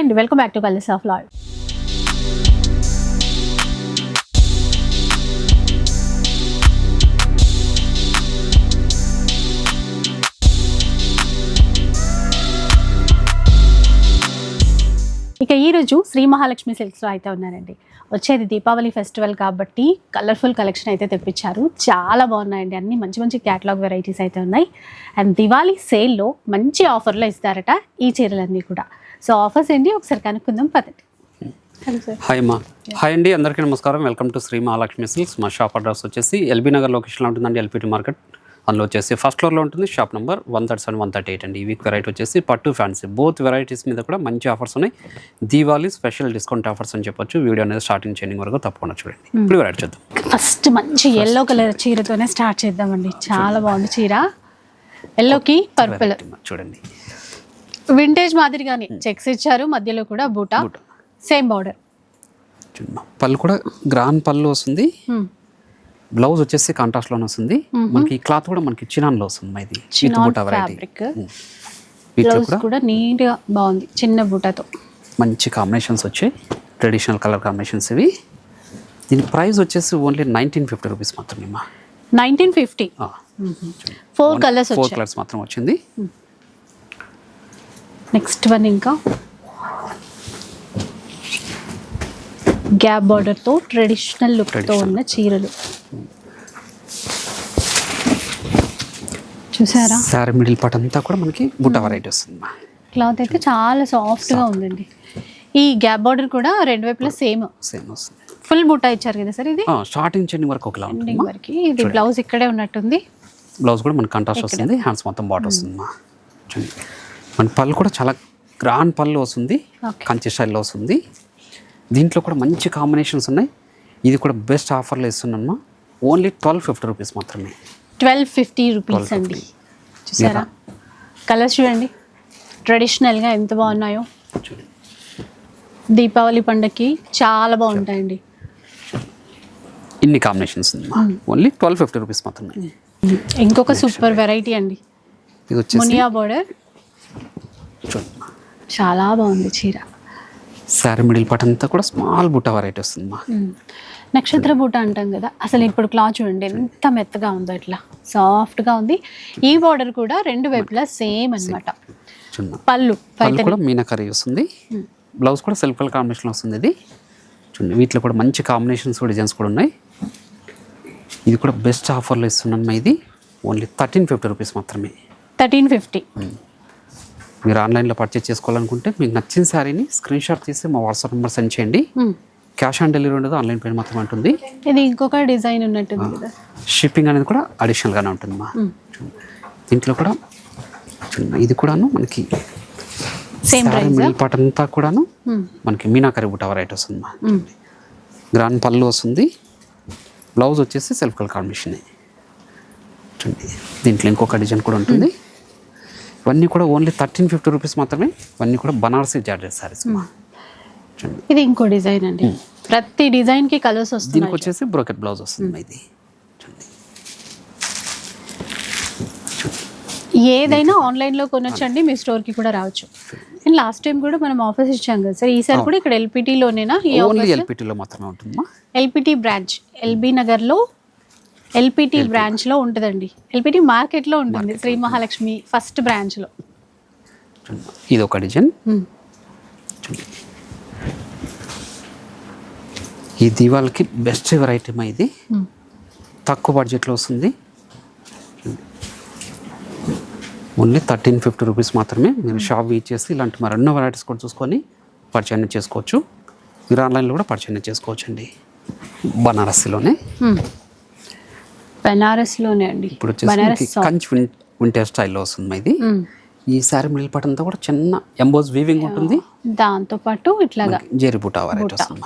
And welcome back to colours of Lad ఇక ఈరోజు శ్రీ మహాలక్ష్మి సిల్క్స్లో అయితే ఉన్నారండి. వచ్చేది దీపావళి ఫెస్టివల్ కాబట్టి కలర్ఫుల్ కలెక్షన్ అయితే తెప్పించారు. చాలా బాగున్నాయండి. అన్ని మంచి మంచి క్యాటలాగ్ వెరైటీస్ అయితే ఉన్నాయి. అండ్ దివాళీ సేల్లో మంచి ఆఫర్లో ఇస్తారట ఈ చీరలన్నీ కూడా. సో ఆఫర్స్ ఏంటి? ఒకసారి కనుక్కుందాం పదండి. హాయ్ అమ్మా. హాయ్ అండి అందరికీ నమస్కారం. Welcome to Sri Mahalakshmi silks. మా షాప్ అడ్రస్ వచ్చేసి ఎల్బీ నగర్ లొకేషన్లో ఉంటుందండి ఎల్పిటి మార్కెట్. అందులో వచ్చేసి ఫస్ట్ ఫ్లోర్లో ఉంటుంది shop number one thirty seven one thirty eight అండి. ఈ వీక్ వెరైటీ వచ్చేసి పట్టు ఫ్యాన్సీ. బోత్ వెరైటీస్ మీద కూడా మంచి ఆఫర్స్ ఉన్నాయి. దీవాళీ స్పెషల్ డిస్కౌంట్ ఆఫర్స్ అని చెప్పొచ్చు. వీడియో అనేది స్టార్టింగ్ చేయడం వరకు తప్పకుండా చూడండి. ఇప్పుడు వెరైటీ చూద్దాం. ఫస్ట్ మంచి ఎల్లో కలర్ చీరతోనే స్టార్ట్ చేద్దామండి. చాలా బాగుంది చీర. ఎల్లోకి పర్పుల్ చూడండి. వింటేజ్ మాదిరిగానే చెక్స్ ఇచ్చారు. మధ్యలో కూడా బూటా. Same border. పళ్ళు కూడా గ్రాన్ పళ్ళు వస్తుంది. బ్లౌజ్ వచ్చేసి కాంట్రాస్ట్లోనే వస్తుంది. మనకి ఈ క్లాత్ కూడా మనకి చినాన్లో వస్తుంది మా ఇది చినాన్ బూటా వెరైటీ బ్లౌజ్ కూడా? నీట్గా బాగుంది. చిన్న బూటాతో. మంచి కాంబినేషన్స్ వచ్చాయి. ట్రెడిషనల్ కలర్ కాంబినేషన్స్ ఇవి. దీని ప్రైస్ వచ్చేసి ఓన్లీ నైన్టీన్ ఫిఫ్టీ రూపీస్ మాత్రమే nineteen fifty four colours four colours మాత్రం వచ్చింది. నెక్స్ట్ వన్ ఇంకా. గ్యాప్ బార్డర్తో ట్రెడిషనల్ లుక్తో Traditional. ఉన్న చీరలు. చూసారా? శారీ మిడిల్ పార్ట్ అంతా కూడా మనకి బుట్ట వెరైటీ వస్తుంది క్లాత్ అయితే చాలా సాఫ్ట్గా ఉందండి. ఈ గ్యాప్ బార్డర్ కూడా రెండు వైపులా సేమ్ సేమ్ వస్తుంది. ఫుల్ బుట్ట ఇచ్చారు కదా సార్ ఇది? స్టార్టింగ్ చెండింగ్ వరకు ఒకలా ఉంటుంది వరకు. ఇది బ్లౌజ్ ఇక్కడే ఉన్నట్టుంది. బ్లౌజ్ కూడా మనకి కాంట్రాస్ట్ వస్తుంది. హ్యాండ్స్ మొత్తం బాటర్ వస్తుంది మా చూడండి. మన పళ్ళు కూడా చాలా గ్రాండ్ పళ్ళు వస్తుంది. కంచి స్టైల్లో వస్తుంది. దీంట్లో కూడా మంచి కాంబినేషన్స్ ఉన్నాయి. ఇది కూడా బెస్ట్ ఆఫర్లో ఇస్తున్నామ్మా ఓన్లీ ట్వెల్వ్ ఫిఫ్టీ రూపీస్ మాత్రమే. ట్వెల్వ్ ఫిఫ్టీ రూపీస్ అండి. చూసారా? కలర్స్ చూడండి. ట్రెడిషనల్గా ఎంత బాగున్నాయో. చూడండి. దీపావళి పండగకి చాలా బాగుంటాయండి. ఇన్ని కాంబినేషన్స్ ఉంది ఓన్లీ ట్వెల్వ్ ఫిఫ్టీ రూపీస్ మాత్రమే. ఇంకొక సూపర్ వెరైటీ అండి. ఇది వచ్చేసి మునియా బోర్డర్. చాలా బాగుంది చీర. శారీ మిడిల్ పార్ట్ అంతా కూడా స్మాల్ బుట్ట వెరైటీ వస్తుంది మా నక్షత్ర బూట అంటాం కదా అసలు ఇప్పుడు క్లాత్ చూడండి ఎంత మెత్తగా ఉందో ఇట్లా. సాఫ్ట్గా ఉంది. ఈ బార్డర్ కూడా రెండు వైపులా సేమ్ అన్నమాట. చూడండి పళ్ళు పళ్ళు కూడా మీనాకరీ వస్తుంది. బ్లౌజ్ కూడా సెల్ఫ్ కలర్ కాంబినేషన్ వస్తుంది ఇది. చూడండి వీటిలో కూడా మంచి కాంబినేషన్స్ డిజైన్స్ కూడా ఉన్నాయి. ఇది కూడా బెస్ట్ ఆఫర్లో ఇస్తున్నాం ఇది. ఓన్లీ థర్టీన్ ఫిఫ్టీ రూపీస్ మాత్రమే. Thirteen fifty. మీరు ఆన్లైన్లో పర్చేస్ చేసుకోవాలనుకుంటే మీకు నచ్చిన శారీని స్క్రీన్ షాట్ తీసి మా వాట్సాప్ నెంబర్ సెండ్ చేయండి. క్యాష్ ఆన్ డెలివరీ ఉండదు ఆన్లైన్ పేమెంట్ మాత్రమే ఉంటుంది. ఇది ఇంకొక డిజైన్ ఉన్నట్టుంది కదా. షిప్పింగ్ అనేది కూడా అడిషనల్గానే ఉంటుంది మా దీంట్లో కూడా ఇది కూడాను మనకి సేమ్ పార్ట్ అంతా కూడాను మనకి మీనాకరి బుట్ట వెరైటీ వస్తుంది మా గ్రాండ్ పళ్ళు వస్తుంది. బ్లౌజ్ వచ్చేసి సెల్ఫ్ కలర్ కాంబినేషన్ చూడండి. దీంట్లో ఇంకొక డిజైన్ కూడా ఉంటుంది. ఇవన్నీ కూడా ఓన్లీ థర్టీన్ ఫిఫ్టీ రూపీస్ మాత్రమే ఇవన్నీ కూడా బనారసీ జార్జెట్ సారీస్ ఇది ఇంకో డిజైన్ అండి. ప్రతి డిజైన్కి కలర్స్ దీనికి వస్తున్నాయి వచ్చేసి బ్రోకెట్ బ్లౌజ్ వస్తుంది ఇది. ఏదైనా ఆన్లైన్లో కొనొచ్చండి మీ స్టోర్కి కూడా రావచ్చు. అండ్ లాస్ట్ టైం కూడా మనం ఆఫర్స్ ఇచ్చాం కదా సార్ ఈసారి కూడా ఇక్కడ LPT లోనేనా ఈ ఓన్లీ ఎల్పిటీలో మాత్రమే ఉంటుందమ్మా ఎల్పిటి బ్రాంచ్ ఎల్బీ నగర్లో ఎల్పిటి బ్రాంచ్లో ఉంటుందండి. ఎల్పిటి మార్కెట్లో ఉంటుంది. శ్రీ మహాలక్ష్మి ఫస్ట్ బ్రాంచ్లో చూడండి. ఇది ఒక డిజైన్. ఈ దీవాలకి బెస్ట్ వెరైటీ ఇది. తక్కువ బడ్జెట్లో వస్తుంది. ఓన్లీ థర్టీన్ ఫిఫ్టీ రూపీస్ మాత్రమే మీరు షాప్ విజిట్ చేసి ఇలాంటి మరెన్నో వెరైటీస్ కూడా చూసుకొని పర్చేజ్ చేసుకోవచ్చు. మీరు ఆన్లైన్లో కూడా పర్చేజ్ చేసుకోవచ్చు అండి బనారస్లోనే అండి. ఇప్పుడు వచ్చేసి కంచి వింటర్ స్టైల్లో వస్తుంది ఇది. ఈ శారీ మిడిల్ పార్ట్ అంతా కూడా చిన్న ఎంబోజ్ వీవింగ్ ఉంటుంది. దాంతో పాటు ఇట్లాగా జేరి బుటా. వెరైటీ వస్తుంది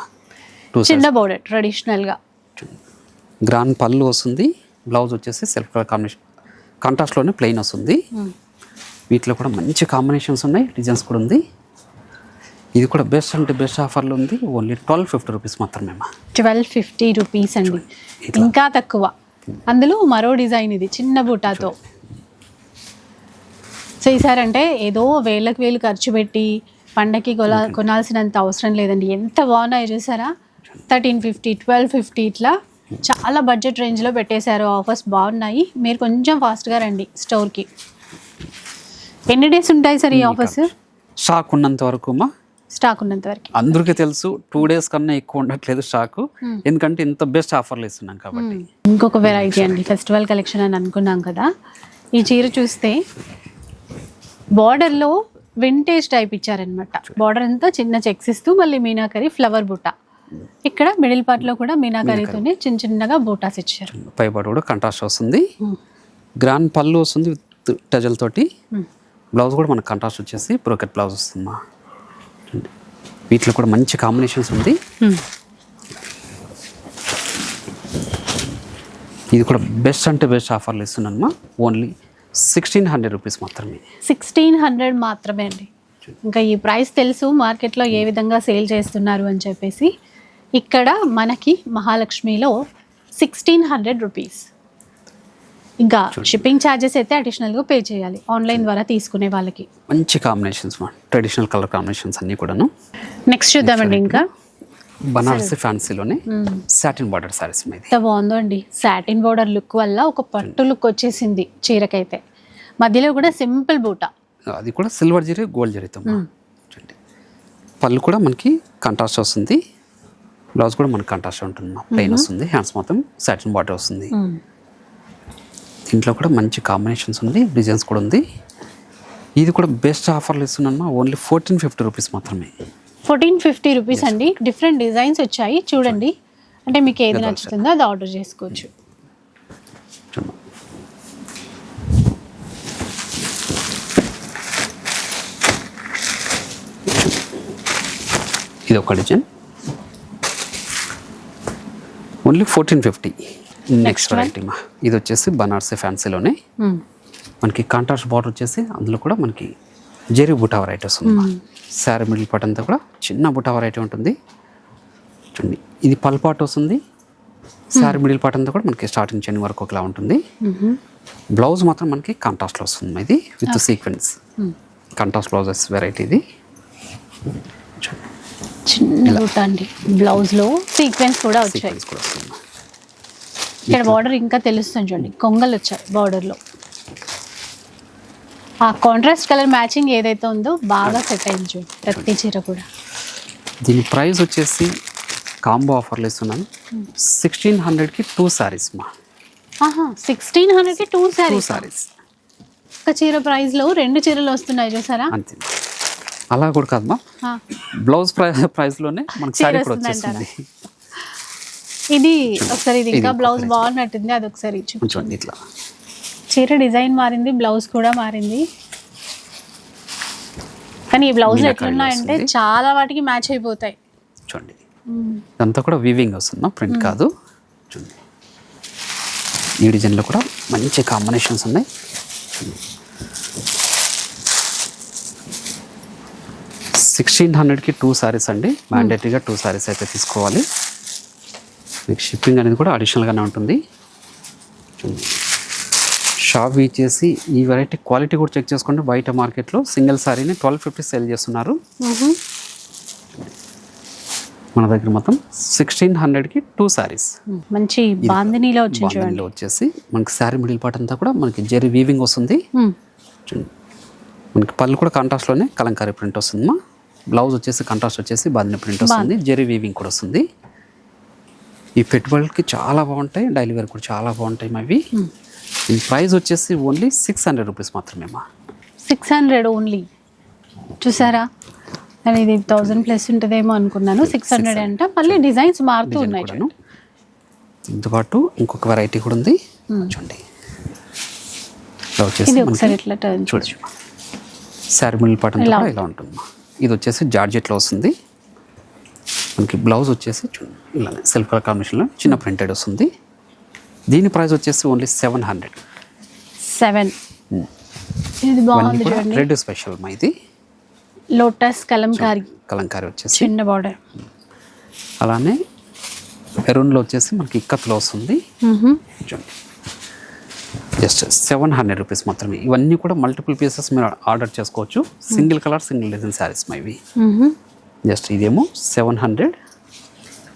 చిన్న బోర్డర్ ట్రెడిషనల్గా. గ్రాండ్ పళ్ళు వస్తుంది. బ్లౌజ్ వచ్చేసి సెల్ఫ్ కలర్ కాంబినేషన్ కాంట్రాస్ట్లోనే ప్లెయిన్ వస్తుంది. వీటిలో కూడా మంచి కాంబినేషన్స్ ఉన్నాయి. డిజైన్స్ కూడా ఉంది. ఇది కూడా బెస్ట్ అంటే బెస్ట్ ఆఫర్లో ఉంది. ఓన్లీ ట్వెల్వ్ ఫిఫ్టీ రూపీస్ మాత్రమే ట్వెల్వ్ ఫిఫ్టీ రూపీస్ అండి. ఇంకా తక్కువ. అందులో మరో డిజైన్ ఇది చిన్న బుటాతో. సో ఏదో వేలకు వేలు ఖర్చు పెట్టి పండగకి కొలా కొనాల్సినంత అవసరం లేదండి. ఎంత బాగున్నాయో చూసారా? థర్టీన్ ఫిఫ్టీ ట్వెల్వ్ ఫిఫ్టీ ఇట్లా చాలా బడ్జెట్ రేంజ్లో పెట్టేశారు. ఆఫర్స్ బాగున్నాయి. మీరు కొంచెం ఫాస్ట్గా రండి స్టోర్కి. ఎన్ని డేస్ ఉంటాయి సార్ ఈ ఆఫర్స్? స్టాక్ ఉన్నంత వరకు మా స్టాక్ ఉన్నంత వరకు. అందరికీ తెలుసు టూ డేస్ కన్నా ఎక్కువ ఉండట్లేదు స్టాక్. Hmm. ఎందుకంటే ఇంత బెస్ట్ ఆఫర్లు ఇస్తున్నాం కాబట్టి. ఇంకొక వెరైటీ అండి ఫెస్టివల్ కలెక్షన్ అని అనుకున్నాం కదా. ఈ చీర చూస్తే బార్డర్లో వింటేజ్ టైప్ ఇచ్చారనమాట బార్డర్ అంతా చిన్న చెక్స్ ఇస్తూ మళ్ళీ మీనాకరి ఫ్లవర్ బూటా. ఇక్కడ మిడిల్ పార్ట్లో కూడా మీనాకరితోనే చిన్న చిన్నగా బూటాస్ ఇచ్చారు. పైపాటు కూడా కంట్రాస్ట్ వస్తుంది. Hmm. గ్రాండ్ పళ్ళు వస్తుంది విత్ టజల్ తోటి. Hmm. బ్లౌజ్ కూడా మనకు కంట్రాస్ట్ వచ్చేసి బ్రోకెట్ బ్లౌజ్ వస్తుంది. వీటిలో కూడా మంచి కాంబినేషన్స్ ఉంది. ఇది కూడా బెస్ట్ అంటే బెస్ట్ ఆఫర్లు ఇస్తున్నాను మా ఓన్లీ సిక్స్టీన్ హండ్రెడ్ రూపీస్ మాత్రమే. సిక్స్టీన్ హండ్రెడ్ మాత్రమే అండి. ఇంకా ఈ ప్రైస్ తెలుసు మార్కెట్లో ఏ విధంగా సేల్ చేస్తున్నారు అని చెప్పేసి. ఇక్కడ మనకి మహాలక్ష్మిలో సిక్స్టీన్ హండ్రెడ్ రూపీస్ ఇంకా షిప్పింగ్ ఛార్జెస్ అయితే అడిషనల్గా పే చేయాలి. ఆన్లైన్ ద్వారా తీసుకునే వాళ్ళకి. మంచి కాంబినేషన్స్ మా. ట్రెడిషనల్ కలర్ కాంబినేషన్స్ అన్నీ కూడాను. నెక్స్ట్ చూద్దామండి ఇంకా. బనారసి ఫ్యాన్సీలోనే సాటిన్ బార్డర్ సారీస్ మీద ఎంత బాగుందో అండి. సాటిన్ బోర్డర్ లుక్ వల్ల ఒక పట్టు లుక్ వచ్చేసింది చీరకైతే. మధ్యలో కూడా సింపుల్ బూట. అది కూడా సిల్వర్ జరీ గోల్డ్ జరీతో మా. చూడండి. పళ్ళు కూడా మనకి కంట్రాస్ట్ వస్తుంది. బ్లౌజ్ కూడా మనకి కంట్రాస్ట్ ఉంటుంది ప్లెయిన్ వస్తుంది. హ్యాండ్స్ మొత్తం సాటిన్ బార్డర్ వస్తుంది. దీంట్లో కూడా మంచి కాంబినేషన్స్ ఉంది డిజైన్స్ కూడా ఉంది. ఇది కూడా బెస్ట్ ఆఫర్లు ఇస్తున్నాను ఓన్లీ ఫోర్టీన్ ఫిఫ్టీ రూపీస్ మాత్రమే. ఫోర్టీన్ ఫిఫ్టీ రూపీస్ అండి. డిఫరెంట్ డిజైన్స్ వచ్చాయి చూడండి. అంటే మీకు ఏది నచ్చుతుందో అది ఆర్డర్ చేసుకోవచ్చు. ఇది ఒక design only fourteen fifty next. Variety మా ఇది వచ్చేసి బనారసి ఫ్యాన్సీలోనే. మ్మ్. మనకి కాంట్రాస్ట్ బార్డర్ వచ్చేసి అందులో కూడా మనకి జెరీ బుటా వెరైటీ వస్తుంది శారీ మిడిల్ పార్ట్ అంతా కూడా చిన్న బుటా వెరైటీ ఉంటుంది. చూడండి ఇది పల్ పార్ట్ వస్తుంది. శారీ మిడిల్ పార్ట్ అంతా కూడా మనకి స్టార్టింగ్ చెన్ని వరకు ఒకలా ఉంటుంది. మ్మ్. బ్లౌజ్ మాత్రం మనకి కాంట్రాస్ట్లో వస్తుంది ఇది with sequence. Contrast blouses variety ఇది. చిన్న బూట అండి. బ్లౌజ్లో సీక్వెన్స్ కూడా వచ్చాయి. సీక్వెన్స్ కూడా వస్తుంది. ఇక్కడ బార్డర్ ఇంకా తెలుస్తుంది చూడండి. కొంగలు వచ్చాయి బార్డర్లో. ఆ కాంట్రాస్ట్ కలర్ మ్యాచింగ్ ఏదైతే ఉందో బాగా సెట్ అయింది చూడండి ప్రతి చీర కూడా. దీని ప్రైస్ వచ్చేసి కాంబో ఆఫర్లు ఇస్తున్నాను. సిక్స్టీన్ హండ్రెడ్కి టూ సారీస్ మా. ఆహా సిక్స్టీన్ హండ్రెడ్కి టూ శారీస్ సారీస్ ఒక చీర ప్రైస్లో రెండు చీరలు వస్తున్నాయి చూసారా? అంతే. అలా కూడా కాదు మా. ఆ, బ్లౌజ్ ప్రై ప్రైస్లోనే మనకి సారీ కూడా? వచ్చేస్తుంది ఇది ఒకసారి ఇది ఇంకా బ్లౌజ్. బాగున్నట్టుంది అది ఒకసారి చూపించు కొంచెం ఇట్లా. చీర డిజైన్ మారింది బ్లౌజ్ కూడా మారింది. కానీ ఈ బ్లౌజ్ ఎట్లున్నాయంటే. చాలా వాటికి మ్యాచ్ అయిపోతాయి. చూడండి. ఇదంతా కూడా వీవింగ్ వస్తుంది? ప్రింట్ కాదు. చూడండి. ఈ డిజైన్లో కూడా మంచి కాంబినేషన్స్ ఉన్నాయి. సిక్స్టీన్ హండ్రెడ్కి టూ సారీస్ అండి. మ్యాండేటరీగా టూ సారీస్ అయితే తీసుకోవాలి. మీకు షిప్పింగ్ అనేది కూడా అడిషనల్గానే ఉంటుంది. షాప్ ఇచ్చేసి ఈ వెరైటీ క్వాలిటీ కూడా చెక్ చేసుకోండి. బయట మార్కెట్లో సింగిల్ సారీని ట్వెల్వ్ ఫిఫ్టీ సేల్ చేస్తున్నారు. మన దగ్గర మొత్తం సిక్స్టీన్ హండ్రెడ్కి టూ సారీస్ మంచి బాందినీలో వచ్చింది వచ్చేసి మనకి శారీ మిడిల్ పార్ట్ అంతా కూడా మనకి జెరీ వీవింగ్ వస్తుంది. మనకి పళ్ళు కూడా కాంట్రాస్ట్లోనే కలంకారీ ప్రింట్ వస్తుంది మా బ్లౌజ్ వచ్చేసి కాంట్రాస్ట్ వచ్చేసి బాంధిని ప్రింట్ వస్తుంది. జెరీ వీవింగ్ కూడా వస్తుంది. ఈ పెట్టుబడులకి చాలా బాగుంటాయి డైలీ వేర్ కూడా చాలా బాగుంటాయి అవి ఈ ప్రైస్ వచ్చేసి ఓన్లీ సిక్స్ హండ్రెడ్ రూపీస్ మాత్రమే మా సిక్స్ హండ్రెడ్ ఓన్లీ. చూసారా? నేను ఇది థౌజండ్ ప్లస్ ఉంటుందేమో అనుకున్నాను. సిక్స్ హండ్రెడ్ అంటే. మళ్ళీ డిజైన్స్ మారుతూ ఉన్నాయి కూడాను. దీంతోపాటు ఇంకొక వెరైటీ కూడా ఉంది. చూడండి. చూడొచ్చు శారీ కూడా ఇలా ఉంటుంది. ఇది వచ్చేసి జార్జెట్లో వస్తుంది. మనకి బ్లౌజ్ వచ్చేసి చూడండి. ఇలానే సెల్ఫ్ కలర్ కాంబినేషన్లో చిన్న ప్రింటెడ్ వస్తుంది. దీని ప్రైస్ వచ్చేసి ఓన్లీ సెవెన్ హండ్రెడ్ సెవెన్ ఇది బాగుంది రెడ్ స్పెషల్ మా ఇది. లోటస్ కలంకారీ కలంకారీ వచ్చేసి. చిన్న బార్డర్ అలానే మెరూన్లో వచ్చేసి మనకి ఇక్కత్లో వస్తుంది. చూడండి. జస్ట్ సెవెన్ హండ్రెడ్ రూపీస్ మాత్రమే. ఇవన్నీ కూడా మల్టిపుల్ పీసెస్ మీరు ఆర్డర్ చేసుకోవచ్చు. Single colour single design sarees మా ఇవి. జస్ట్ ఇదేమో సెవెన్ హండ్రెడ్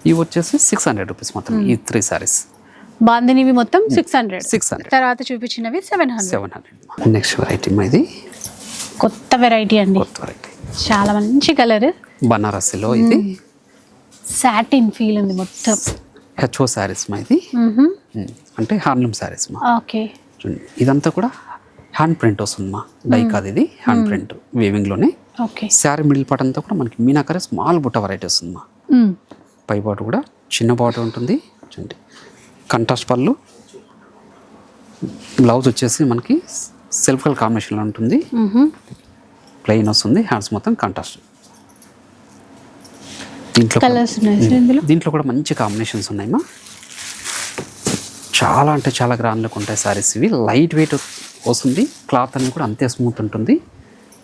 ఇవి వచ్చేసి సిక్స్ హండ్రెడ్ రూపీస్ మాత్రమే ఈ త్రీ శారీస్ బాందినివి మొత్తం సిక్స్ హండ్రెడ్ సిక్స్ హండ్రెడ్ తర్వాత చూపించినవి seven hundred seven hundred next variety ఇది. కొత్త వెరైటీ అండి. కొత్త వెరైటీ చాలా మంచి కలర్ బనారస్లో ఇది. సాటిన్ ఫీల్ ఉంది మొత్తం. హెచ్ఓ శారీస్ మా ఇది. ఉమ్, అంటే హ్యాండ్లూమ్ శారీస్ మా. ఓకే ఇదంతా కూడా హ్యాండ్ ప్రింట్ వస్తుంది మా. డై కాదు ఇది హ్యాండ్ ప్రింట్ వీవింగ్లోనే ఓకే శారీ మిడిల్ పార్ట్ అంతా కూడా మనకి మీనాకరే స్మాల్ బుట్ట వెరైటీ వస్తుంది మా. పై బాటు కూడా చిన్న బాటు ఉంటుంది. చూడండి. కంట్రాస్ట్ పళ్ళు. బ్లౌజ్ వచ్చేసి మనకి సెల్ఫ్ కలర్ కాంబినేషన్లో ఉంటుంది. ప్లెయిన్ వస్తుంది. హ్యాండ్స్ మొత్తం కంట్రాస్ట్ దీంట్లో దీంట్లో కూడా మంచి కాంబినేషన్స్ ఉన్నాయమ్మా చాలా అంటే చాలా గ్రాండ్లకు ఉంటాయి సారీస్ ఇవి. లైట్ వెయిట్ వస్తుంది. క్లాత్ అనేది కూడా అంతే స్మూత్ ఉంటుంది.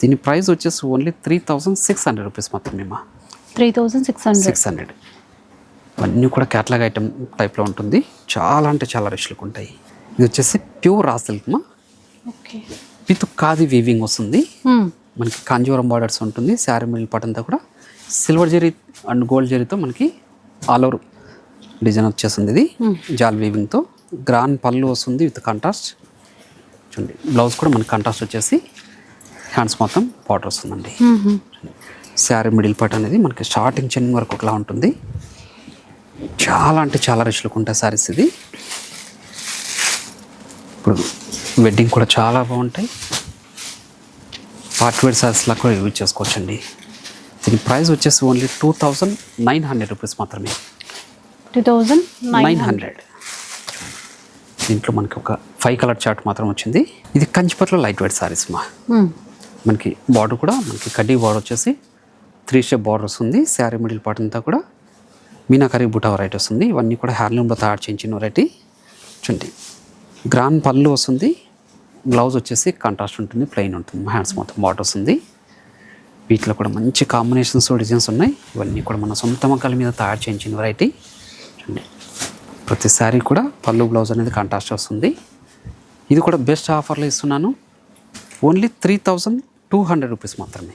దీని ప్రైస్ వచ్చేసి only three thousand six hundred rupees మాత్రమేమా three thousand six hundred six hundred ఇవన్నీ కూడా క్యాటలాగ్ ఐటమ్ టైప్లో ఉంటుంది. చాలా అంటే చాలా రిచ్లకు ఉంటాయి. ఇది వచ్చేసి ప్యూర్ రా సిల్క్ మా. విత్ కాది వీవింగ్ వస్తుంది. మనకి కాంజీవరం బార్డర్స్ ఉంటుంది. శారీ మిడిల్ పార్ట్ అంతా కూడా సిల్వర్ జరీ అండ్ గోల్డ్ జరీతో మనకి ఆల్ ఓవర్ డిజైన్ వచ్చేస్తుంది ఇది. జాల్ వీవింగ్తో గ్రాండ్ పళ్ళు వస్తుంది విత్ కాంట్రాస్ట్ చూడండి బ్లౌజ్ కూడా మనకి కాంట్రాస్ట్ వచ్చేసి హ్యాండ్స్ మొత్తం బార్డర్ వస్తుందండి. శారీ మిడిల్ పార్ట్ అనేది మనకి స్టార్టింగ్ చెన్ వరకు ఒకలా ఉంటుంది. చాలా అంటే చాలా రిచ్ లుక్ ఉంటాయి శారీస్ ఇది. ఇప్పుడు వెడ్డింగ్ కూడా చాలా బాగుంటాయి. పార్ట్ వేర్ శారీస్లా కూడా యూజ్ చేసుకోవచ్చండి. దీని ప్రైస్ వచ్చేసి only two thousand nine hundred rupees మాత్రమే. టూ థౌజండ్ నైన్ హండ్రెడ్ దీంట్లో మనకి ఒక ఫైవ్ కలర్ చార్ట్ మాత్రం వచ్చింది. ఇది కంచిపట్లో లైట్ వెయిట్ శారీస్ మా. మనకి బార్డర్ కూడా మనకి కడ్డీ బార్డర్ వచ్చేసి త్రీ స్టెప్ బార్డర్ వస్తుంది శారీ మిడిల్ పార్ట్ అంతా కూడా మీనాకరీ బుటా వెరైటీ వస్తుంది. ఇవన్నీ కూడా హ్యాండ్లూమ్లో తయారు చేయించిన వెరైటీ చూడండి. గ్రాండ్ పళ్ళు వస్తుంది. బ్లౌజ్ వచ్చేసి కాంట్రాస్ట్ ఉంటుంది ప్లెయిన్ ఉంటుంది. హ్యాండ్స్ మొత్తం బార్డర్ వస్తుంది. వీటిలో కూడా మంచి కాంబినేషన్స్ డిజైన్స్ ఉన్నాయి. ఇవన్నీ కూడా మన సొంత మొక్కల మీద తయారు చేయించిన వెరైటీ చూడండి. ప్రతి శారీ కూడా పళ్ళు బ్లౌజ్ అనేది కాంట్రాస్ట్ వస్తుంది. ఇది కూడా బెస్ట్ ఆఫర్లో ఇస్తున్నాను. Only three thousand two hundred rupees మాత్రమే.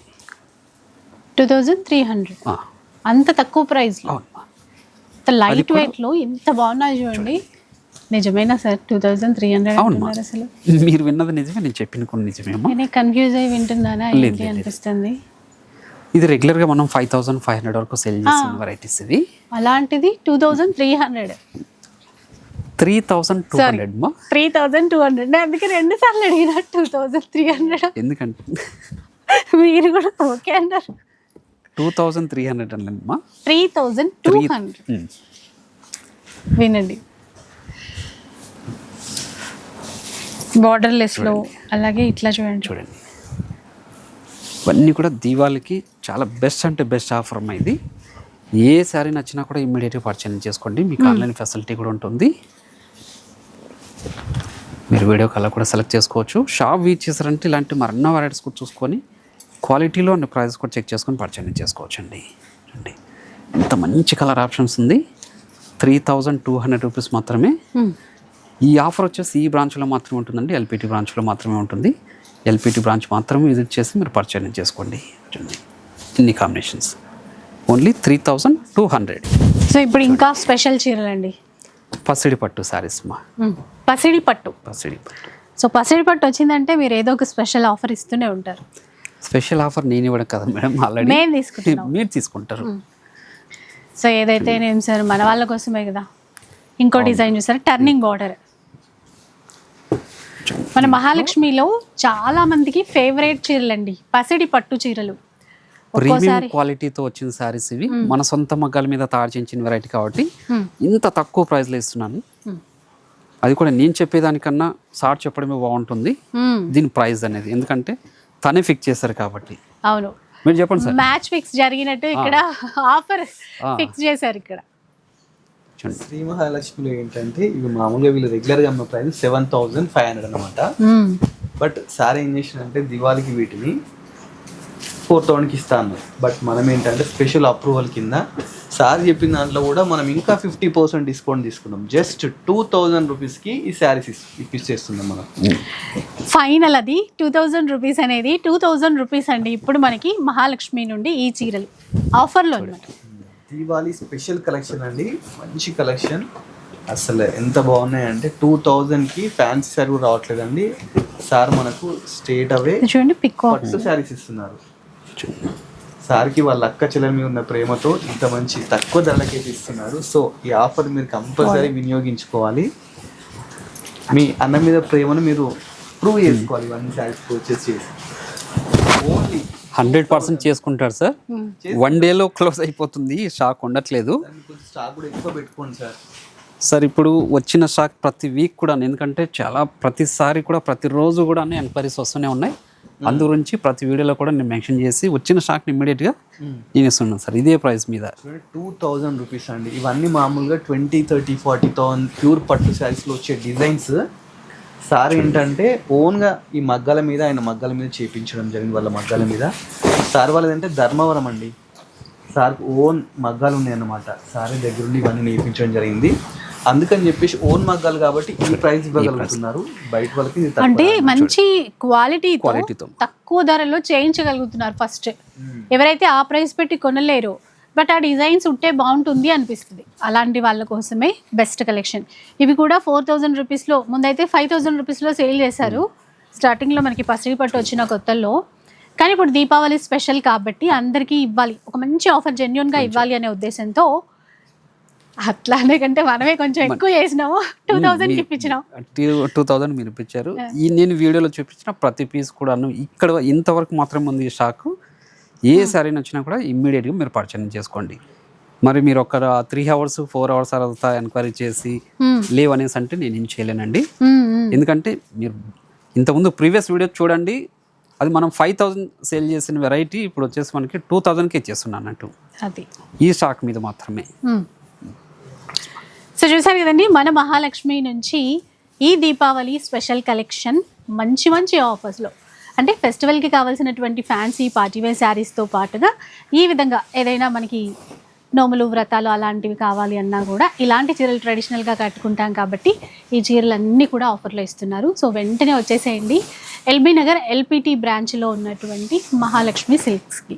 టూ థౌజండ్ త్రీ హండ్రెడ్ అంత తక్కువ ప్రైస్లో అవును. ఇంత లైట్ వెయిట్లో ఎంత బాగున్నాయి చూడండి. నిజమేనా sir? Two thousand three hundred అవును అసలు. మీరు విన్నది నిజమే నేను చెప్పిన కొన్ని నిజమేమో నేనే కన్ఫ్యూజ్ అయి వింటున్నానా? ఏంటి. అనిపిస్తుంది? ఇది రెగ్యులర్గా మనం ఫైవ్ థౌసండ్ ఫైవ్ హండ్రెడ్ వరకు సెల్ చేసిన వెరైటీస్ ఇవి అలాంటిది two thousand three hundred three thousand two. Hundred మా త్రీ థౌజండ్ టూ హండ్రెడ్ నేను అందుకే రెండు సార్లు అడిగిన టూ థౌజండ్ త్రీ హండ్రెడ్ ఎందుకంటే? మీరు కూడా ఓకే అన్నారు. టూ థౌసండ్ త్రీ హండ్రెడ్ అండి మా త్రీ థౌజండ్ టూ హండ్రెడ్. వినండి. బార్డర్లెస్లో అలాగే ఇట్లా చూడండి. చూడండి. ఇవన్నీ కూడా దీవాళికి చాలా బెస్ట్ అంటే బెస్ట్ ఆఫర్ అమ్మా ఇది. ఏ శారీ నచ్చినా కూడా ఇమ్మీడియట్గా పర్చేజ్ చేసుకోండి. మీకు ఆన్లైన్ ఫెసిలిటీ కూడా ఉంటుంది. మీరు వీడియో కలర్ కూడా సెలెక్ట్ చేసుకోవచ్చు. షాప్ వీచ్ చేశారంటే ఇలాంటి మరెన్నో వెరైటీస్ కూడా చూసుకొని క్వాలిటీలో అండ్ ప్రైస్ కూడా చెక్ చేసుకొని పర్చేజ్ చేసుకోవచ్చు అండి. చూడండి ఎంత మంచి కలర్ ఆప్షన్స్ ఉంది. Three thousand two hundred rupees మాత్రమే. ఈ ఆఫర్ వచ్చేసి ఈ బ్రాంచ్లో మాత్రమే ఉంటుందండి. ఎల్పిటి బ్రాంచ్లో మాత్రమే ఉంటుంది. ఎల్పిటి బ్రాంచ్ మాత్రమే విజిట్ చేసి మీరు పర్చేజ్ చేసుకోండి. చూడండి. ఇన్ని combinations only three thousand two hundred so ఇప్పుడు ఇంకా స్పెషల్ చీరలు అండి. పసిడి పట్టు శారీస్ మా. పసిడి పట్టు. పసిడి పట్టు. సో పసిడి పట్టు వచ్చిందంటే మీరు ఏదో ఒక స్పెషల్ ఆఫర్ ఇస్తూనే ఉంటారు. స్పెషల్ ఆఫర్ నేను ఇవ్వడం కదా మేడం ఆల్రెడీ మేము తీసుకుంటున్నాం. మీరు తీసుకుంటారు. సో ఏదైతే నేను సార్ మన వాళ్ళ కోసమే కదా ఇంకో డిజైన్ చూసారు? టర్నింగ్ బార్డర్ మన మహాలక్ష్మిలో చాలా మందికి ఫేవరెట్ చీరలు అండి పసిడి పట్టు చీరలు. ప్రీమియం క్వాలిటీతో వచ్చిన శారీస్ ఇవి. మన సొంత మగ్గాల మీద తయారు చేయించిన వెరైటీ కాబట్టి Hmm. ఇంత తక్కువ ప్రైస్లో ఇస్తున్నాను. Hmm. అది కూడా నేను చెప్పేదానికన్నా సార్ చెప్పడమే బాగుంటుంది. దీని ప్రైస్ అనేది. ఎందుకంటే తనే ఫిక్స్ చేశారు కాబట్టి. అవును. మీరు చెప్పండి సార్. మ్యాచ్ ఫిక్స్ జరిగినట్టు ఇక్కడ ఆఫర్. ఫిక్స్ చేశారు ఇక్కడ. చూడండి శ్రీ మహాలక్ష్మిలో ఏంటంటే ఇవి మామూలుగా వీళ్ళు రెగ్యులర్గా అమ్మే price seven thousand five hundred అనమాట. బట్ సార్ ఏం చేసిందంటే దివాళికి వీటిని ఫోర్ థౌసండ్కి ఇస్తాను బట్ మనం ఏంటంటే స్పెషల్ అప్రూవల్ కింద సార్ చెప్పిన దాంట్లో కూడా మనం ఇంకా ఫిఫ్టీ పర్సెంట్ డిస్కౌంట్ తీసుకున్నాం. జస్ట్ టూ థౌజండ్ రూపీస్కి ఈ శారీస్ ఇప్పిస్తేస్తున్నాం మనం. ఫైనల్ అది. టూ థౌజండ్ రూపీస్ అనేది టూ థౌజండ్ రూపీస్ అండి ఇప్పుడు మనకి మహాలక్ష్మి నుండి ఈ చీరలు. ఆఫర్లో అనమాట దీవాలి స్పెషల్ కలెక్షన్ అండి. మంచి కలెక్షన్. అసలు ఎంత బాగున్నాయంటే టూ థౌజండ్కి ఫ్యాన్సీ సారీ కూడా రావట్లేదండి. సార్ మనకు స్టేట్ అవే చూడండి పిక్ పట్టు శారీస్ ఇస్తున్నారు. సార్కి వాళ్ళ అక్క చెల్లెల మీద ఉన్న ప్రేమతో ఇంత మంచి తక్కువ ధరలకే ఇస్తున్నారు సో ఈ ఆఫర్ మీరు కంపల్సరీ వినియోగించుకోవాలి. మీ అన్న మీద ప్రేమను మీరు ప్రూవ్ చేసుకోవాలి. ఇవన్నీ శారీస్ పర్చేస్ చేసి. ఓన్లీ హండ్రెడ్ పర్సెంట్ చేసుకుంటారు సార్. వన్ డేలో క్లోజ్ అయిపోతుంది. షాక్ ఉండట్లేదు. స్టాక్ కూడా ఎక్కువ పెట్టుకోండి సార్. సార్ ఇప్పుడు వచ్చిన షాక్ ప్రతి వీక్ కూడా ఎందుకంటే చాలా ప్రతిసారి కూడా ప్రతిరోజు కూడా ఎంక్వైరీస్ వస్తూనే ఉన్నాయి. అందు గురించి ప్రతి వీడియోలో కూడా నేను మెన్షన్ చేసి వచ్చిన షాక్ని ఇమ్మీడియట్గా నేను ఇస్తున్నాను సార్. ఇదే ప్రైస్ మీద. టూ థౌజండ్ రూపీస్ అండి. ఇవన్నీ మామూలుగా twenty thirty forty thousand pure పట్టు శారీస్లో వచ్చే డిజైన్స్ సార్ ఏంటంటే ఓన్గా ఈ మగ్గాల మీద ఆయన మగ్గాల మీద చేపించడం జరిగింది వాళ్ళ మగ్గాల మీద. సార్ వాళ్ళది అంటే ధర్మవరం అండి. సార్ ఓన్ మగ్గాలు ఉన్నాయన్నమాట. సార్ దగ్గరుండి ఇవన్నీ నేర్పించడం జరిగింది. అందుకని చెప్పేసి ఓన్ మగ్గాలు కాబట్టి ఈ ప్రైస్ ఇవ్వగలుగుతున్నారు. బయట వాళ్ళకి. అంటే మంచి క్వాలిటీతో క్వాలిటీతో తక్కువ ధరలో చేయించగలుగుతున్నారు ఫస్ట్ ఎవరైతే ఆ ప్రైస్ పెట్టి కొనలేరు బట్ ఆ డిజైన్స్ ఉంటే బాగుంటుంది అనిపిస్తుంది. అలాంటి వాళ్ళ కోసమే బెస్ట్ కలెక్షన్ ఇవి కూడా ఫోర్ థౌజండ్ రూపీస్లో ముందైతే ఫైవ్ థౌజండ్ రూపీస్లో సేల్ చేశారు. స్టార్టింగ్లో మనకి పసిడి పట్టు వచ్చిన కొత్తల్లో. కానీ ఇప్పుడు దీపావళి స్పెషల్ కాబట్టి అందరికీ ఇవ్వాలి. ఒక మంచి ఆఫర్ జెన్యున్గా ఇవ్వాలి అనే ఉద్దేశంతో అట్లానే కంటే మనమే కొంచెం ఎక్కువ చేసినాము. టూ థౌజండ్కి ఇప్పించినాం. టూ థౌజండ్ మీరు ఇప్పించారు. ఈ నేను వీడియోలో చూపించిన ప్రతి పీస్ కూడా ఇక్కడ ఇంతవరకు మాత్రమే ఉంది షాక్ ఏ శారీ నచ్చినా కూడా ఇమ్మీడియట్గా మీరు పర్చేజ్ చేసుకోండి. మరి మీరు ఒక త్రీ అవర్స్ ఫోర్ అవర్స్ తర్వాత ఎంక్వైరీ చేసి Hmm. లేవు అనేసి అంటే నేను ఏం చేయలేనండి. మ్మ్. ఎందుకంటే మీరు ఇంతకుముందు ప్రీవియస్ వీడియో చూడండి అది మనం ఫైవ్ థౌజండ్ సేల్ చేసిన వెరైటీ ఇప్పుడు వచ్చేసి మనకి టూ థౌజండ్కి ఇచ్చేస్తున్నాను అన్నట్టు ఈ స్టాక్ మీద మాత్రమే. సో చూసారు కదండి మన మహాలక్ష్మి నుంచి ఈ దీపావళి స్పెషల్ కలెక్షన్ మంచి మంచి ఆఫర్స్లో అంటే ఫెస్టివల్కి కావాల్సినటువంటి ఫ్యాన్సీ పార్టీవేర్ శారీస్తో పాటుగా ఈ విధంగా ఏదైనా మనకి నోములు వ్రతాలు అలాంటివి కావాలి అన్నా కూడా ఇలాంటి చీరలు ట్రెడిషనల్గా కట్టుకుంటాం కాబట్టి ఈ చీరలన్నీ కూడా ఆఫర్లో ఇస్తున్నారు. సో వెంటనే వచ్చేసేయండి. ఎల్బీ నగర్ ఎల్పిటి బ్రాంచ్లో ఉన్నటువంటి మహాలక్ష్మి సిల్క్స్కి